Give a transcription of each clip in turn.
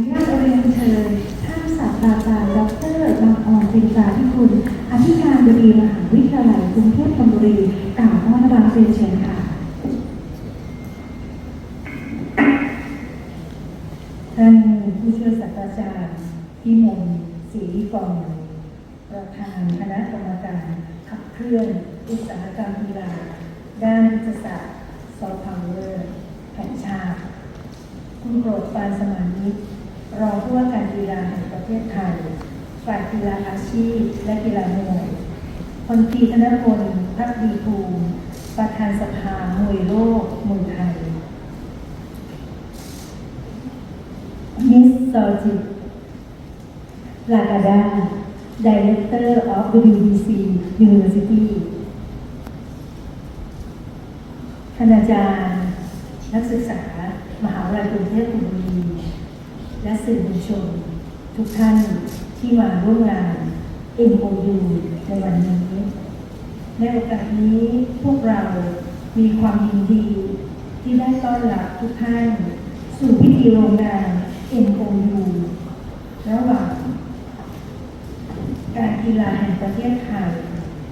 นุญาตเรียนเชิญท่านศาสตราจารย์ดรบางออนปริจาธิคุณอธิการบดีมหาวิทยาลัยกรุงเทพธนบุรีกล่าวต้อนรับเรียนเชิญค่ะท่านผู้ช่วยศาสตราจารย์พิมลศรีกองประธานคณะกรรมการขับเคลื่อนอุตสาหกรรมกีฬาด้านยุทธศาสตร์ซอฟต์พาวเวอร์แห่งชาติคุณโปรดปานสมานมิต รองผู้ว่าการกีฬาแห่งประเทศไทย ฝ่ายกีฬาอาชีพ และกีฬามวยพลตรีธนพลพักดีภูมิ ประธานสภามวยโลกมวยไทย มิสซอจิลากาดา Director of WBC University คณาจารย์ นักศึกษา มหาวิทยาลัยกรุงเทพธนบุรี และสื่อมวลชน ทุกท่านที่มาร่วมงาน MOU ในวันนี้ในโอกาสนี้พวกเรามีความยินดีที่ได้ต้อนรับทุกท่านสู่พิธีลงนาม MOU ระหว่างการกีฬาแห่งประเทศไทย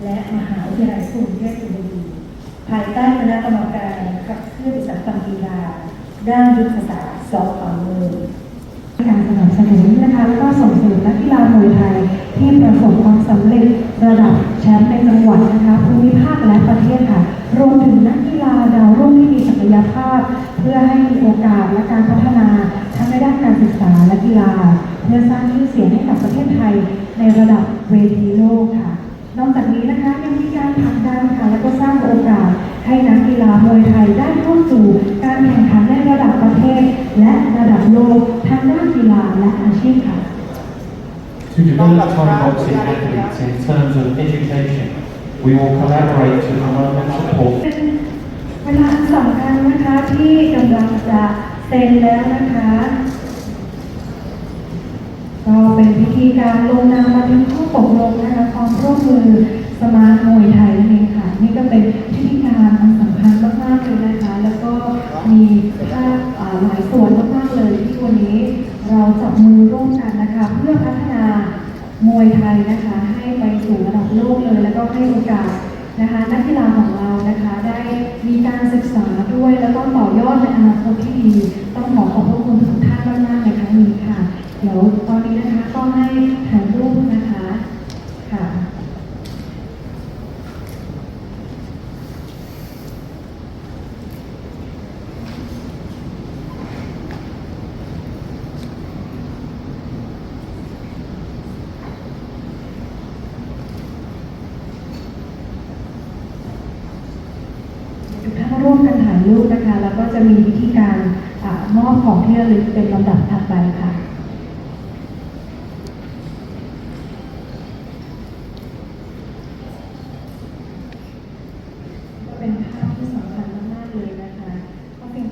และมหาวิทยาลัยกรุงเทพธนบุรีภายใต้คณะกรรมการขับเคลื่อนอุตสาหกรรมกีฬาด้านยุทธศาสตร์ ฬามวยไทย ที่ประสบความสำเร็จระดับแชมป์ในจังหวัดนะคะภูมิภาคและประเทศค่ะ รวมถึงนักกีฬาดาวรุ่งที่มีศักยภาพ เพื่อให้มีโอกาสและการพัฒนาทั้งในด้านการศึกษาและกีฬา เพื่อสร้างชื่อเสียงให้กับประเทศไทย ในระดับเวทีโลกค่ะ นอกจากนี้นะคะยังมีการผลักดันค่ะและก็สร้างโอกาสให้นักกีฬามวยไทยได้เข้าสู่การแข่งขันในระดับประเทศ และระดับโลกทั้งด้านกีฬาและอาชีพค่ะ To develop Thai boxing athletes in terms of education, we will collaborate to promote and support เวลาสำคัญนะคะที่กำลังจะเซ็นแล้วนะคะก็เป็นพิธีการลงนามบันทึกข้อตกลงนะคะความร่วมมือสมาคมมวยไทยนั่นเองค่ะนี่ก็เป็นพิธีการอันสำคัญมากๆเลยนะคะ แล้วก็มีภาพหลายส่วนมากๆเลยที่วันนี้เราจับมือร่วมกันนะคะ เพื่อพัฒนา มวยไทยนะคะ ให้ไปสู่ระดับโลกเลย แล้วก็ให้โอกาสนะคะนักกีฬาของเรานะคะได้มีการศึกษาด้วยแล้วก็ต่อยอดในอนาคตที่ดี ต้องขอขอบพระคุณทุกท่านมากๆในครั้งนี้ค่ะ เดี๋ยวตอนนี้นะคะก็ให้ถ่าย ลูกนะคะ แล้วก็จะมีวิธีการมอบของที่ระลึกเป็นลำดับถัดไปค่ะเป็นภาพที่สำคัญมากๆเลยนะคะเพราะเป็น